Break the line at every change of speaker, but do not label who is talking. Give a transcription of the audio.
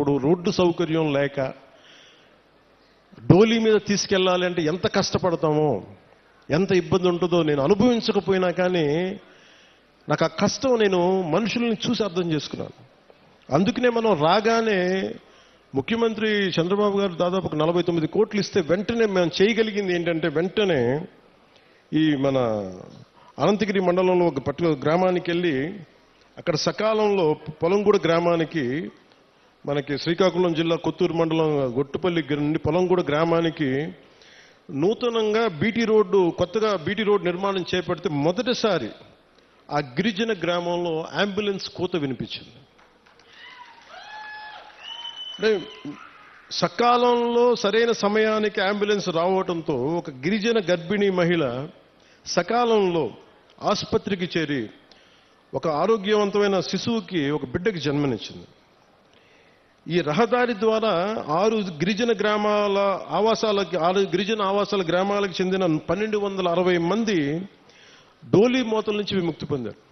ఇప్పుడు రోడ్డు సౌకర్యం లేక డోలీ మీద తీసుకెళ్ళాలి అంటే ఎంత కష్టపడతామో ఎంత ఇబ్బంది ఉంటుందో నేను అనుభవించకపోయినా కానీ నాకు ఆ కష్టం నేను మనుషుల్ని చూసి అర్థం చేసుకున్నాను. అందుకనే మనం రాగానే ముఖ్యమంత్రి చంద్రబాబు గారు దాదాపు ఒక నలభై తొమ్మిది కోట్లు ఇస్తే వెంటనే మేము చేయగలిగింది ఏంటంటే వెంటనే ఈ మన అనంతగిరి మండలంలో ఒక పర్టికులర్ గ్రామానికి వెళ్ళి అక్కడ సకాలంలో పొలంగూడ గ్రామానికి మనకి శ్రీకాకుళం జిల్లా కొత్తూరు మండలం గొట్టుపల్లి నుండి పొలంగూడ గ్రామానికి నూతనంగా బీటీ రోడ్డు కొత్తగా బీటీ రోడ్డు నిర్మాణం చేపడితే మొదటిసారి ఆ గిరిజన గ్రామంలో అంబులెన్స్ కూత వినిపించింది. అంటే సకాలంలో సరైన సమయానికి అంబులెన్స్ రావడంతో ఒక గిరిజన గర్భిణీ మహిళ సకాలంలో ఆసుపత్రికి చేరి ఒక ఆరోగ్యవంతమైన శిశువుకి ఒక బిడ్డకి జన్మనిచ్చింది. ఈ రహదారి ద్వారా ఆరు గిరిజన గ్రామాల ఆవాసాలకి ఆరు గిరిజన ఆవాసాల గ్రామాలకు చెందిన పన్నెండు వందల అరవై మంది డోలీ మోతల నుంచి విముక్తి పొందారు.